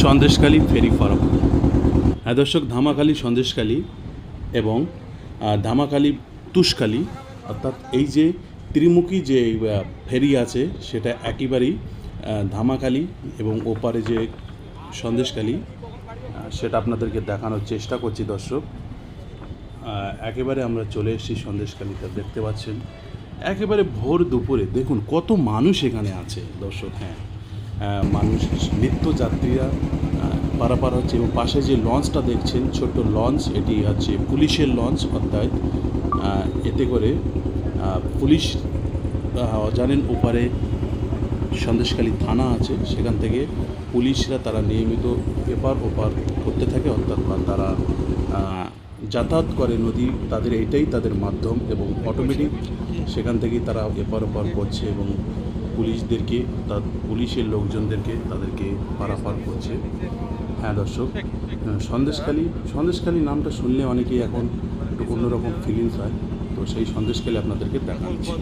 সন্দেশখালী ফেরি farm. হ্যাঁ দর্শক ধামাখালি সন্দেশকালী এবং আহ, ধামাখালি তুষখালী অর্থাৎ এই যে ত্রিমুখী যে ফেরি আছে সেটা একেবারেই আহ, ধামাখালি এবং ওপারে যে সন্দেশকালী সেটা আপনাদেরকে দেখানোর চেষ্টা করছি দর্শক। একেবারে আমরা চলে এসেছি সন্দেশখালীতে দেখতে পাচ্ছেন। একেবারে ভোর দুপুরে দেখুন কত মানুষ এখানে আছে দর্শক হ্যাঁ। মানুষ নিত্যযাত্রীরা পারাপার হচ্ছে এবং পাশে যে লঞ্চটা দেখছেন ছোট্ট লঞ্চ এটি হচ্ছে পুলিশের লঞ্চ অর্থাৎ এতে করে পুলিশ জানেন ওপারে সন্দেশখালী থানা আছে সেখান থেকে পুলিশরা তারা নিয়মিত এপার ওপার করতে থাকে অর্থাৎ বা তারা যাতায়াত করে নদী তাদের এটাই তাদের মাধ্যম এবং অটোমেটিক সেখান থেকেই তারা এপার ওপার করছে এবং পুলিশদেরকে অর্থাৎ পুলিশের লোকজনদেরকে তাদেরকে পারাপার করছে। হ্যাঁ দর্শক সন্দেশখালী সন্দেশখালী নামটা শুনলে অনেকেই এখন একটু অন্যরকম ফিলিংস হয়। তো সেই সন্দেশখালী আপনাদেরকে দেখাচ্ছি।